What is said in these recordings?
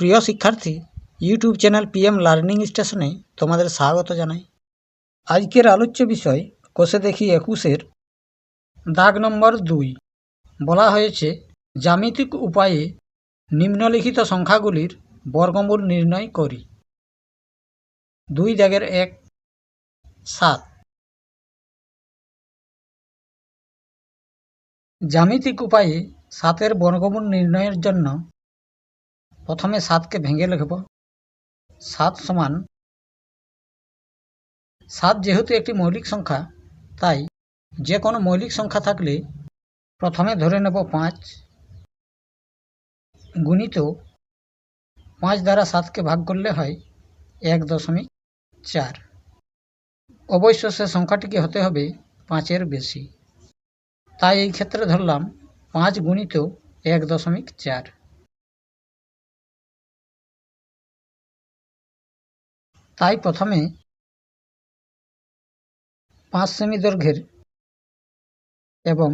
প্রিয় শিক্ষার্থী YouTube channel PM learning স্টেশনে তোমাদের স্বাগত জানাই। আজকের আলোচ্য বিষয়, কোষে দেখি একুশের দাগ নম্বর দুই। বলা হয়েছে, জ্যামিতিক উপায়ে নিম্নলিখিত সংখ্যাগুলির বর্গমূল নির্ণয় করি। দুই দাগের এক, সাত। জ্যামিতিক উপায়ে সাতের বর্গমূল নির্ণয়ের জন্য প্রথমে সাতকে ভেঙে লিখব। সাত সমান সাত যেহেতু একটি মৌলিক সংখ্যা, তাই যে কোনো মৌলিক সংখ্যা থাকলে প্রথমে ধরে নেব পাঁচ গুণিত পাঁচ দ্বারা সাতকে ভাগ করলে হয় এক দশমিক চার। অবশ্য সে সংখ্যাটিকে হতে হবে পাঁচের বেশি। তাই এই ক্ষেত্রে ধরলাম পাঁচ গুণিত এক দশমিক চার। তাই প্রথমে পাঁচ সেমি দৈর্ঘ্যের এবং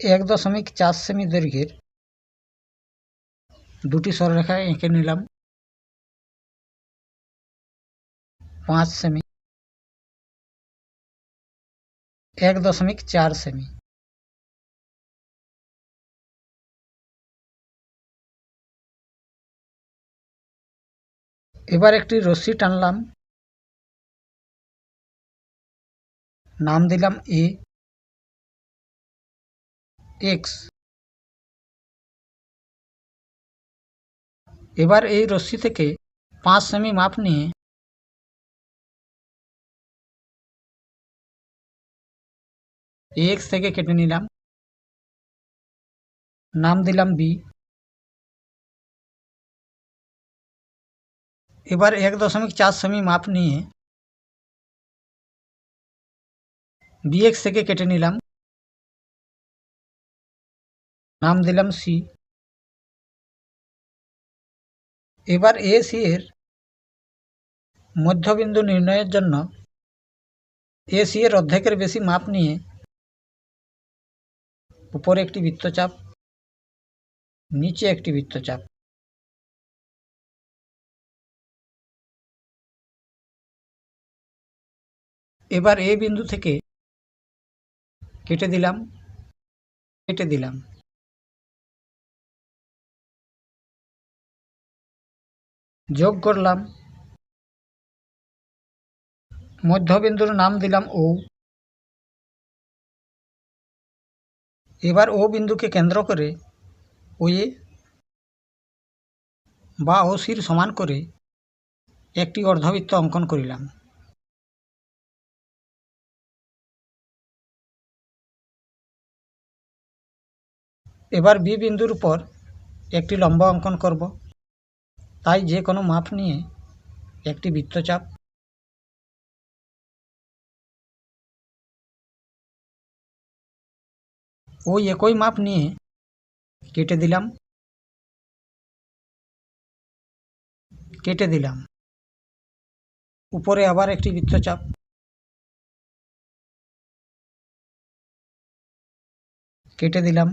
এক দশমিক চার সেমি দৈর্ঘ্যের দুটি সরলরেখা এঁকে নিলাম। পাঁচ সেমি, এক দশমিক চার সেমি। এবার একটি রশ্মি টানলাম। নাম দিলাম এ। এক্স। এবার এই রশ্মি থেকে পাঁচ সেমি মাপ নিয়ে এক্স থেকে কেটে নিলাম। নাম দিলাম বি। এবার এক দশমিক চার সেমি মাপ নিয়ে বিএক্স থেকে কেটে নিলাম। নাম দিলাম সি এবার এ সি এর মধ্যবিন্দু নির্ণয়ের জন্য এ সি এর অর্ধেকের বেশি মাপ নিয়ে উপরে একটি বৃত্তচাপ, নিচে একটি বৃত্তচাপ। এবার এ বিন্দু থেকে কেটে দিলাম কেটে দিলাম। যোগ করলাম। মধ্যবিন্দুর নাম দিলাম ও এবার ও বিন্দুকে কেন্দ্র করে ওয়ে বা ও সির সমান করে একটি অর্ধবৃত্ত অঙ্কন করিলাম। এবার বি বিন্দুর উপর একটি লম্ব অঙ্কন করব। তাই যে কোনো মাপ নিয়ে একটি বৃত্তচাপ। ওই একই মাপ নিয়ে কেটে দিলাম। কেটে দিলাম। উপরে আবার একটি বৃত্তচাপ। কেটে দিলাম।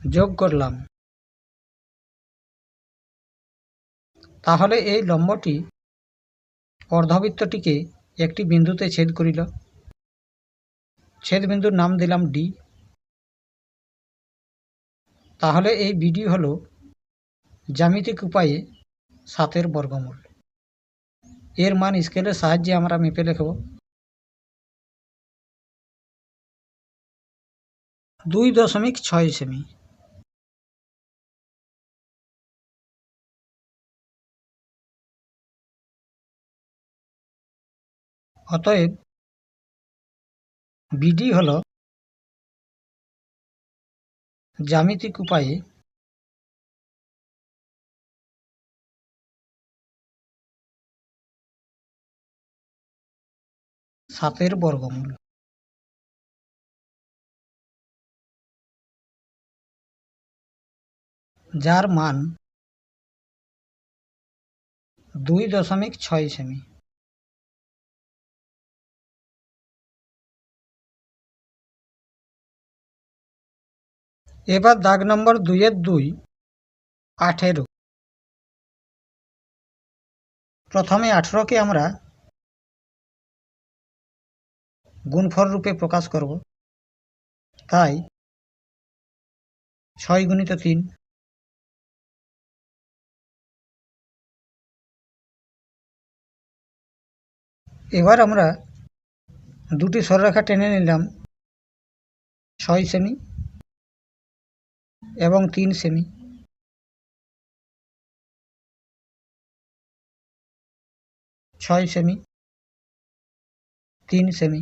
যোগ করলাম। তাহলে এই লম্বটি অর্ধবৃত্তটিকে একটি বিন্দুতে ছেদ করিল। ছেদ বিন্দুর নাম দিলাম ডি তাহলে এই বিডি হল জ্যামিতিক উপায়ে সাতের বর্গমূল। এর মান স্কেলের সাহায্যে আমরা মেপে লিখব। দুই দশমিক ছয় সেমি। অতএব বিডি হল জ্যামিতিক উপায়ে সাতের বর্গমূল। যার মান দুই দশমিক ছয় সেমি। এবার দাগ নম্বর দুইয়ের দুই, আঠেরো। প্রথমে আঠেরোকে আমরা গুণফল রূপে প্রকাশ করব। তাই ছয় গুণিত তিন, এবার আমরা দুটি সরলরেখা টেনে নিলাম, ছয় সেমি এবং তিন সেমি ছয় সেমি তিন সেমি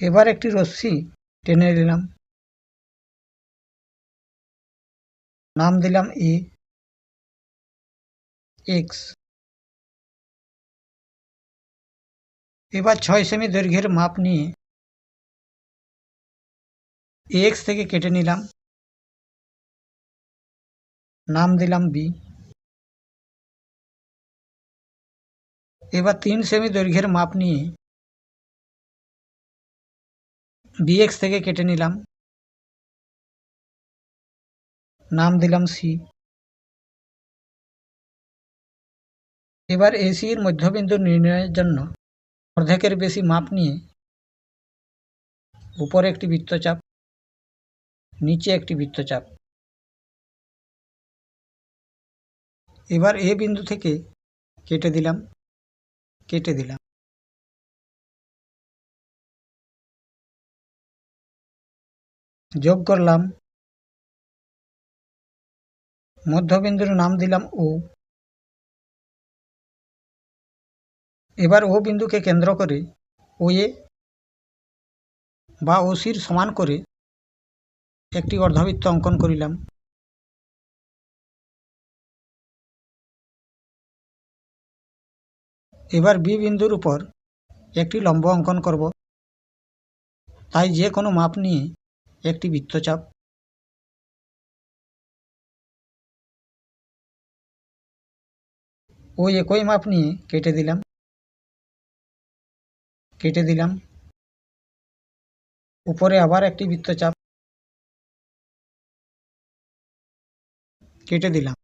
এবার একটি রশ্মি টেনে নিলাম। নাম দিলাম এ। এক্স। এবার ছয় সেমি দৈর্ঘ্যের মাপ নিয়ে এক্স থেকে কেটে নিলাম। নাম দিলাম বি। এবার তিন সেমি দৈর্ঘ্যের মাপ নিয়ে বিএক্স থেকে কেটে নিলাম। নাম দিলাম সি। এবার এসির মধ্যবিন্দু নির্ণয়ের জন্য অর্ধেকের বেশি মাপ নিয়ে উপরে একটি বৃত্তচাপ, নিচে একটি বৃত্তচাপ। এবার এ বিন্দু থেকে কেটে দিলাম কেটে দিলাম। যোগ করলাম, মধ্যবিন্দুর নাম দিলাম ও এবার ও বিন্দুকে কেন্দ্র করে ও এ বা ওসির সমান করে একটি অর্ধবৃত্ত অঙ্কন করিলাম। এবার বি বিন্দুর উপর একটি লম্ব অঙ্কন করব। তাই যে কোনো মাপ নিয়ে একটি বৃত্তচাপ। ওই একই মাপ নিয়ে কেটে দিলাম। কেটে দিলাম। উপরে আবার একটি বৃত্তচাপ কেটে দিলাম।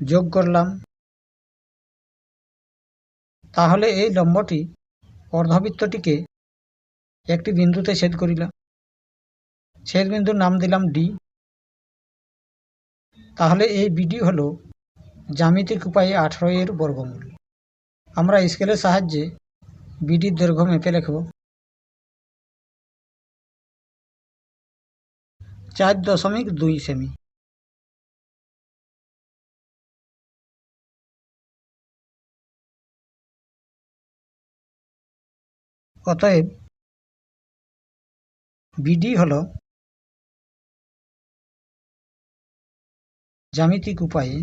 যোগ করলাম। তাহলে এই লম্বটি অর্ধবৃত্তটিকে একটি বিন্দুতে ছেদ করিলাম। ছেদ বিন্দুর নাম দিলাম ডি তাহলে এই বিডি হল জ্যামিতিক উপায়ে আঠারো এর বর্গমূল। আমরা স্কেলের সাহায্যে বিডির দৈর্ঘ্য মেপে লিখব। চার দশমিক দুই সেমি। অতএব বিডি হল জ্যামিতিক উপায়ে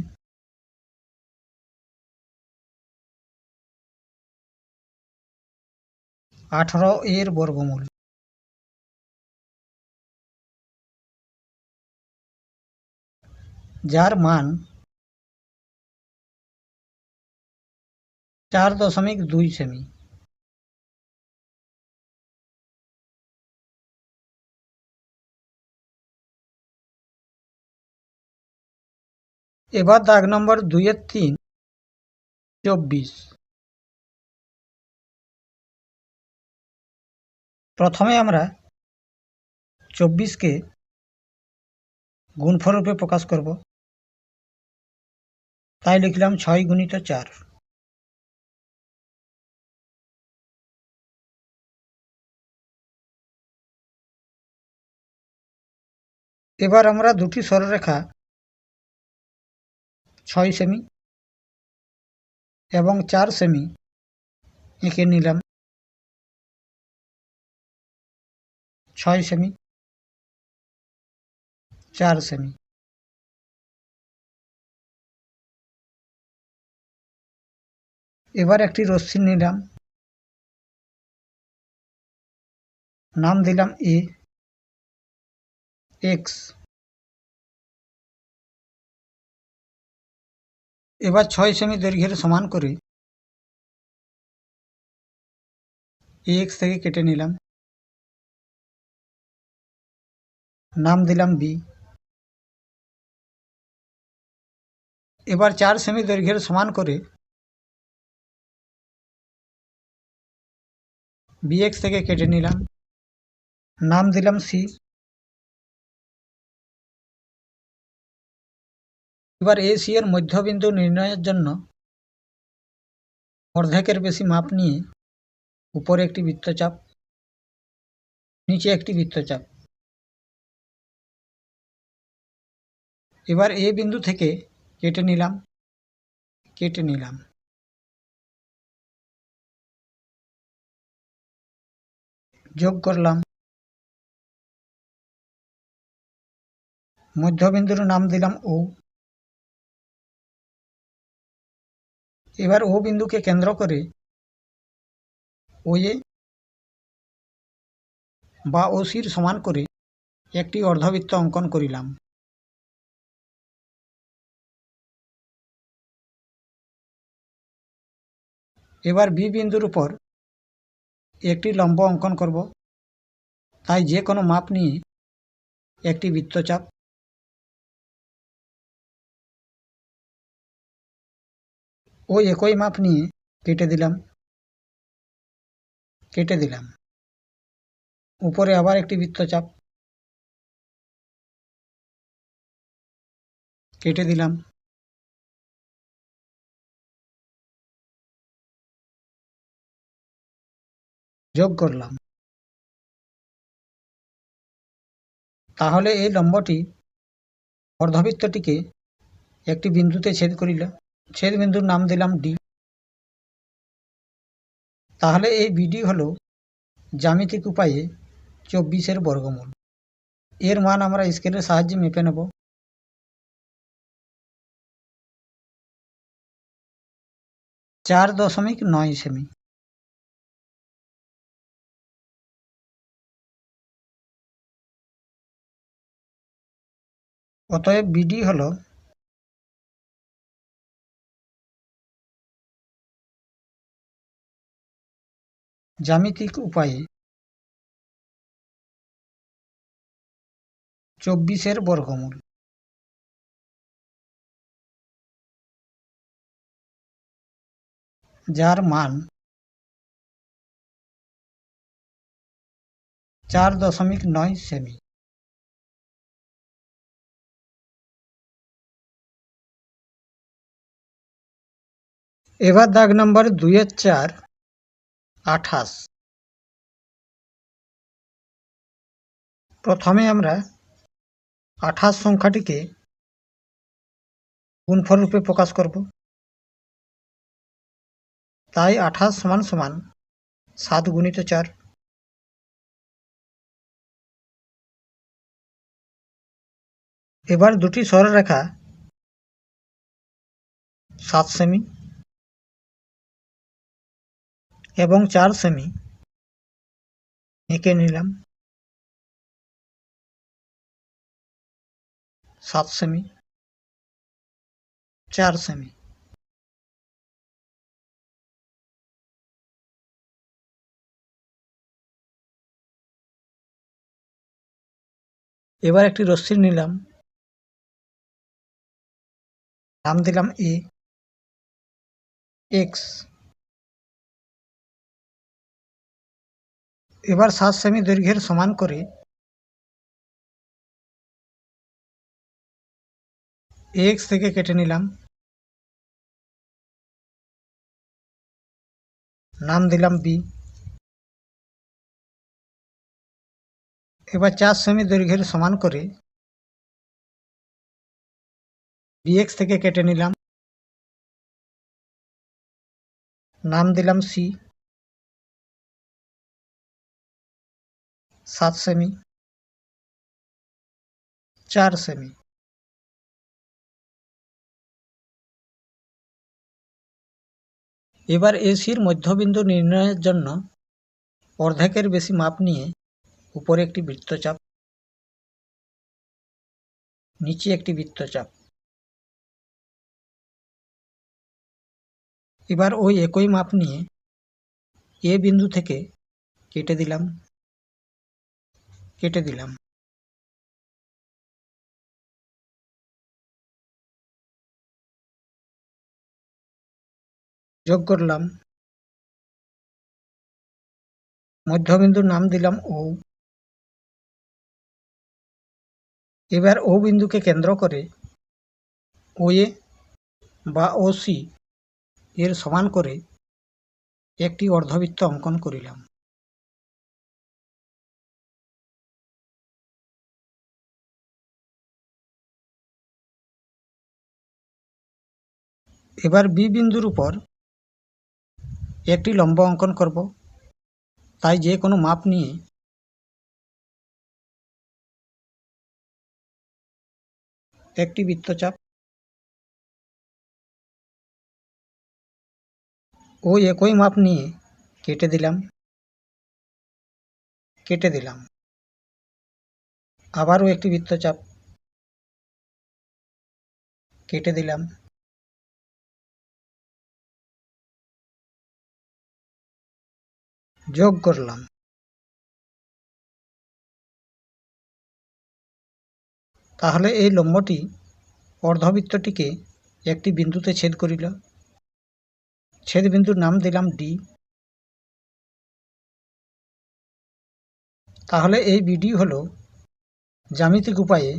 আঠারো এর বর্গমূল। যার মান চার দশমিক দুই সেমি। এবার দাগ নম্বর দুইয়ের তিন, চব্বিশ। প্রথমে আমরা চব্বিশকে গুণফলরূপে প্রকাশ করব। তাই লিখলাম ছয় গুণিত চার। এবার আমরা দুটি সরলরেখা, ছয় সেমি এবং চার সেমি এঁকে নিলাম। ছয় সেমি, চার সেমি। এবার একটি রশ্মি নিলাম। নাম দিলাম এ এক্স এবার ছয় সেমি দৈর্ঘ্যের সমান করে এক্স থেকে কেটে নিলাম। নাম দিলাম বি। এবার চার সেমি দৈর্ঘ্যের সমান করে বিএক্স থেকে কেটে নিলাম। নাম দিলাম সি এবার এ সি এর মধ্যবিন্দু নির্ণয়ের জন্য অর্ধেকের বেশি মাপ নিয়ে উপরে একটি বৃত্তচাপ, নিচে একটি বৃত্তচাপ। এবার এ বিন্দু থেকে কেটে নিলাম কেটে নিলাম। যোগ করলাম। মধ্যবিন্দুর নাম দিলাম ও এবার ও বিন্দুকে কেন্দ্র করে ওয়ে বা ওসির সমান করে একটি অর্ধবৃত্ত অঙ্কন করিলাম। এবার বি বিন্দুর উপর একটি লম্ব অঙ্কন করব। তাই যে কোনো মাপ নিয়ে একটি বৃত্তচাপ। ওই একই মাপ নিয়ে কেটে দিলাম। কেটে দিলাম। উপরে আবার একটি বৃত্তচাপ। কেটে দিলাম। তাহলে এই লম্বটি অর্ধবৃত্তটিকে একটি বিন্দুতে ছেদ করিল। ছেদ বিন্দুর নাম দিলাম ডি তাহলে এই বিডি হল জ্যামিতিক উপায়ে চব্বিশের বর্গমূল। এর মান আমরা স্কেলের সাহায্যে মেপে নেব। চার দশমিক নয় সেমি। অতএব বিডি হল জ্যামিতিক উপায়ে চব্বিশের বর্গমূল। যার মান চার দশমিক নয় সেমি। এবার দাগ নম্বর দুইয়ের চার, আঠাশ। প্রথমে আমরা আঠাশ সংখ্যাটিকে গুণফল রূপে প্রকাশ করব। তাই আঠাশ সমান সমান সাত গুণিত চার। এবার দুটি সরলরেখা সাত সেমি। এবং চার সেমি। এঁকে নিলাম। সাত সেমি। চার সেমি। এবার একটি রশ্মি নিলাম। নাম দিলাম এ। এক্স। এবার সাত সেমি দৈর্ঘ্যের সমান করে এক্স থেকে কেটে নিলাম। নাম দিলাম বি। এবার চার সেমি দৈর্ঘ্যের সমান করে বিএক্স থেকে কেটে নিলাম। নাম দিলাম সি। সাত সেমি চার সেমি এবার এসির মধ্যবিন্দু নির্ণয়ের জন্য অর্ধেকের বেশি মাপ নিয়ে উপরে একটি বৃত্তচাপ, নিচে একটি বৃত্তচাপ। এবার ওই একই মাপ নিয়ে এ বিন্দু থেকে কেটে দিলাম। কেটে দিলাম। যোগ করলাম। মধ্যবিন্দুর নাম দিলাম ও এবার ও বিন্দুকে কেন্দ্র করে ও এ বা ও সি এর সমান করে একটি অর্ধবৃত্ত অঙ্কন করিলাম। এবার বি বিন্দুর উপর একটি লম্ব অঙ্কন করব। তাই যে কোনো মাপ নিয়ে একটি বৃত্তচাপ ও একই মাপ নিয়ে কেটে দিলাম। কেটে দিলাম। আবারও একটি বৃত্তচাপ কেটে দিলাম। যোগ করলাম। তাহলে এই লম্বটি অর্ধবৃত্তটিকে একটি বিন্দুতে ছেদ করিল। ছেদ বিন্দুর নাম দিলাম ডি তাহলে এই বিডি হল জ্যামিতিক উপায়ে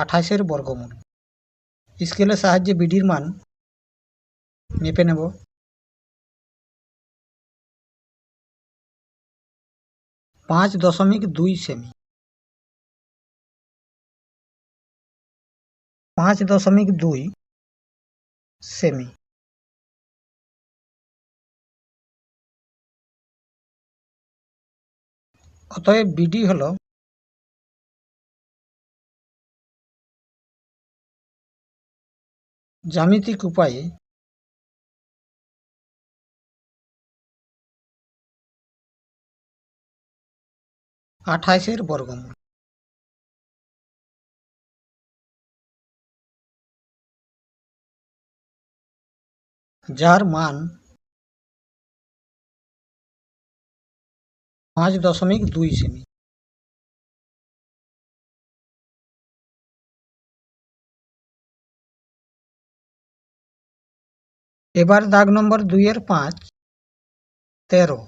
আঠাশের বর্গমূল। স্কেলের সাহায্যে বিডির মান মেপে নেব। পাঁচ দশমিক দুই সেমি। পাঁচ দশমিক দুই সেমি। অতএব বিডি হল জ্যামিতিক উপায়ে আঠাইশের বর্গমূল। যার মান পাঁচ দশমিক দুই সেমি। এবার দাগ নম্বর দুইয়ের পাঁচ তেরো।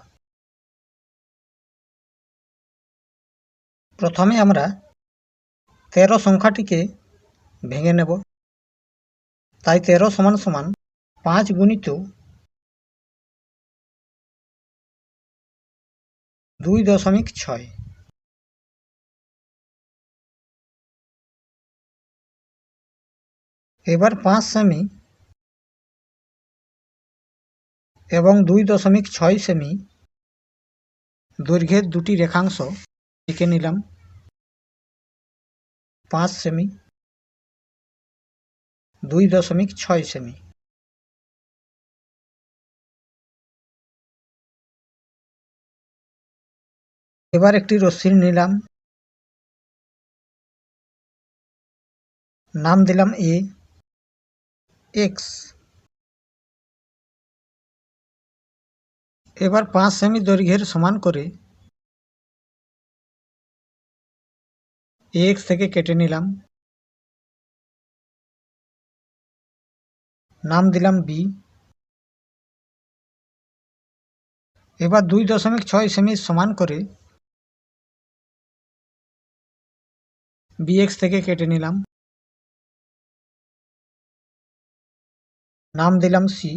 প্রথমে আমরা তেরো সংখ্যাটিকে ভেঙে নেব তাই তেরো সমান সমান পাঁচ গুণিত দুই দশমিক ছয় এবার পাঁচ সেমি এবং দুই দশমিক ছয় সেমি দৈর্ঘ্যের দুটি রেখাংশ এঁকে নিলাম। পাঁচ সেমি। দুই দশমিক ছয় সেমি। এবার একটি রশ্মি নিলাম। নাম দিলাম এ। এক্স। এবার পাঁচ সেমি দৈর্ঘ্যের সমান করে এক্স থেকে কেটে নিলাম। নাম দিলাম বি এবার দুই দশমিক ছয় সেমি সমান করে বিএক্স থেকে কেটে নিলাম। নাম দিলাম সি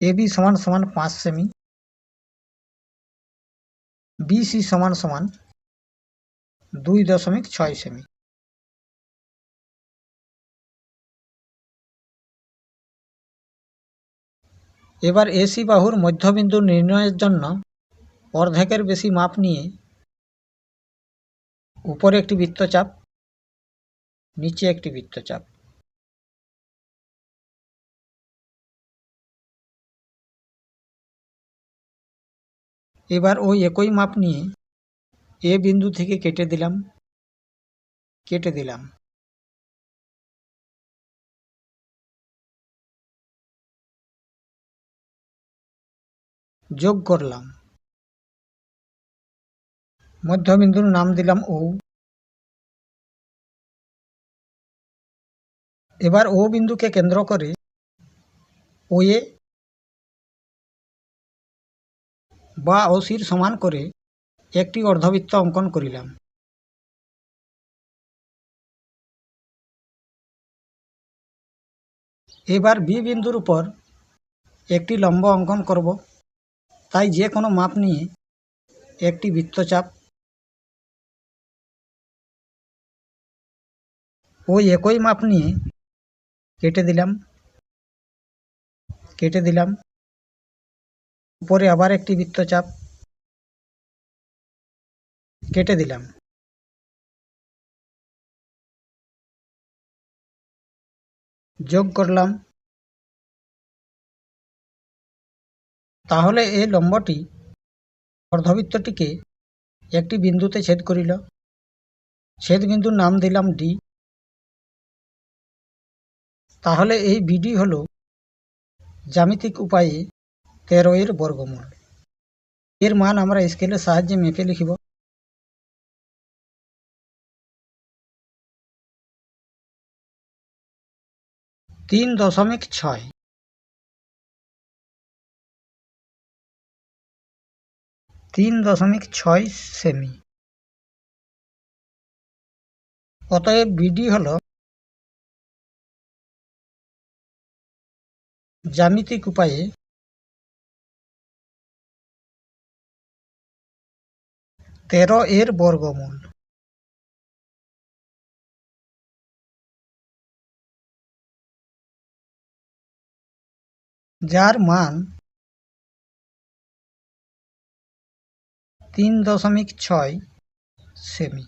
এবি সমান সমান পাঁচ সেমি। বিসি সমান সমান দুই দশমিক ছয় সেমি। এবার এসি বাহুর মধ্যবিন্দু নির্ণয়ের জন্য অর্ধেকের বেশি মাপ নিয়ে উপরে একটি বৃত্তচাপ, নিচে একটি বৃত্তচাপ। এবার ওই একই মাপ নিয়ে এ বিন্দু থেকে কেটে দিলাম কেটে দিলাম। যোগ করলাম। মধ্যবিন্দুর নাম দিলাম ও। এবার ও বিন্দুকে কেন্দ্র করে ওয়ে বা অসির সমান করে একটি অর্ধবৃত্ত অঙ্কন করিলাম। এবার বি বিন্দুর উপর একটি লম্ব অঙ্কন করব। তাই যে কোনো মাপ নিয়ে একটি বৃত্তচাপ ওই একই মাপ নিয়ে কেটে দিলাম কেটে দিলাম। উপরে আবার একটি বৃত্তচাপ কেটে দিলাম। যোগ করলাম। তাহলে এই লম্বটি অর্ধবৃত্তটিকে একটি বিন্দুতে ছেদ করিল। ছেদ বিন্দুর নাম দিলাম ডি তাহলে এই বিডি হল জ্যামিতিক উপায়ে তেরো এর বর্গমূল। এর মান আমরা স্কেলের সাহায্যে মেপে লিখিব। তিন দশমিক ছয়। তিন দশমিক ছয় সেমি। অতএব বিডি হল জ্যামিতিক উপায়ে তেরো এর বর্গমূল। যার মান তিন দশমিক ছয় সেমি।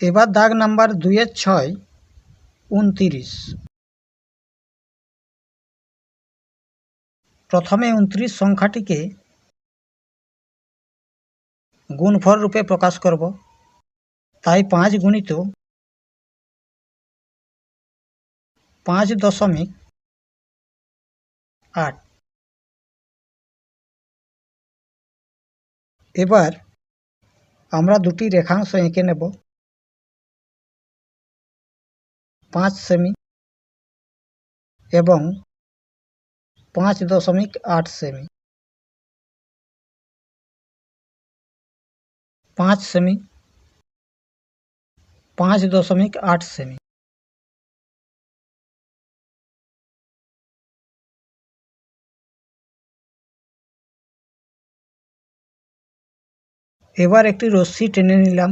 এবার দাগ নাম্বার দুইয়ের ছয়, উনতিরিশ। প্রথমে উনত্রিশ সংখ্যাটিকে গুণফল রূপে প্রকাশ করব তাই পাঁচ গুণিত পাঁচ দশমিক আট এবার আমরা দুটি রেখাংশ এঁকে নেব পাঁচ সেমি এবং পাঁচ দশমিক আট সেমি। পাঁচ সেমি। পাঁচ দশমিক আট সেমি। এবার একটি রশ্মি টেনে নিলাম।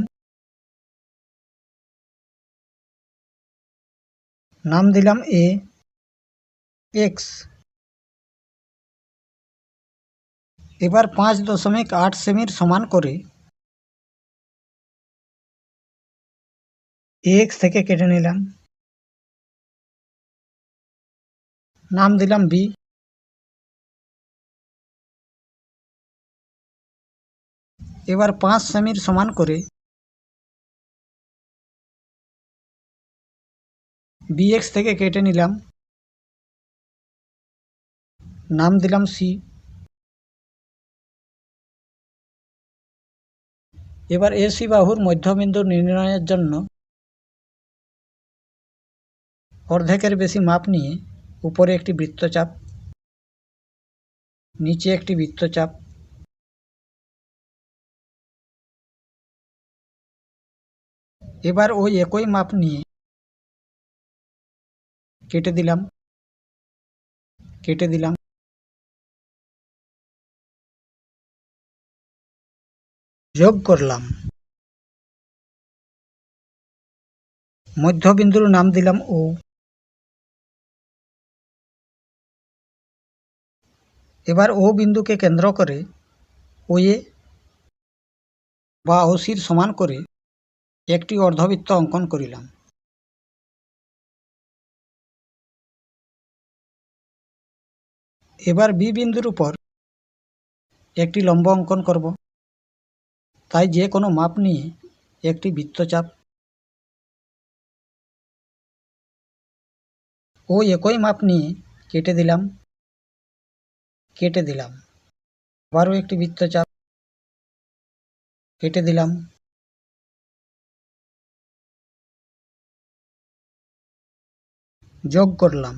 নাম দিলাম এ। এক্স। এবার পাঁচ দশমিক আট সেমির সমান করে এক্স থেকে কেটে নিলাম। নাম দিলাম বি। এবার পাঁচ সেমির সমান করে বিএক্স থেকে কেটে নিলাম। নাম দিলাম সি। এবার এসি বাহুর মধ্যবিন্দু নির্ণয়ের জন্য অর্ধেকের বেশি মাপ নিয়ে উপরে একটি বৃত্তচাপ, নিচে একটি বৃত্তচাপ, এবার ওই একই মাপ নিয়ে কেটে দিলাম কেটে দিলাম মধ্যবিন্দুর নাম দিলাম ও। এবার ও বিন্দুকে কেন্দ্র করে ও এ বা ওসির সমান করে একটি অর্ধবৃত্ত অঙ্কন করিলাম। এবার বি বিন্দুর উপর একটি লম্ব অঙ্কন করব। তাই যে কোনো মাপ নিয়ে একটি বৃত্তচাপ ও একই মাপ নিয়ে কেটে দিলাম। কেটে দিলাম। আবারও একটি বৃত্তচাপ কেটে দিলাম। যোগ করলাম।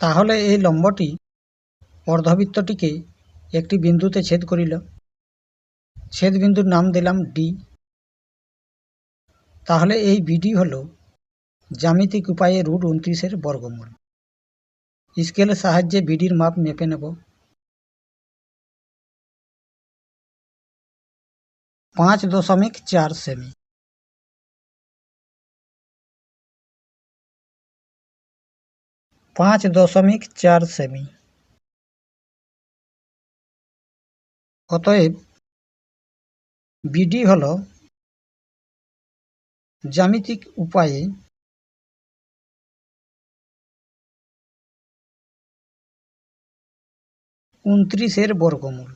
তাহলে এই লম্বটি অর্ধবৃত্তটিকে একটি বিন্দুতে ছেদ করিল। ছেদ বিন্দুর নাম দিলাম ডি তাহলে এই বিডি হল জ্যামিতিক উপায়ে রুট উনত্রিশের বর্গমূল। স্কেলের সাহায্যে বিডির মাপ মেপে নেব। পাঁচ দশমিক চার সেমি। পাঁচ দশমিক চার সেমি। অতএব বিডি হল জ্যামিতিক উপায়ে উনত্রিশের বর্গমূল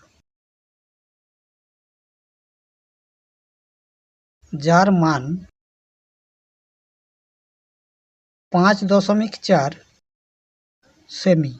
যার মান পাঁচ দশমিক চার সেমি।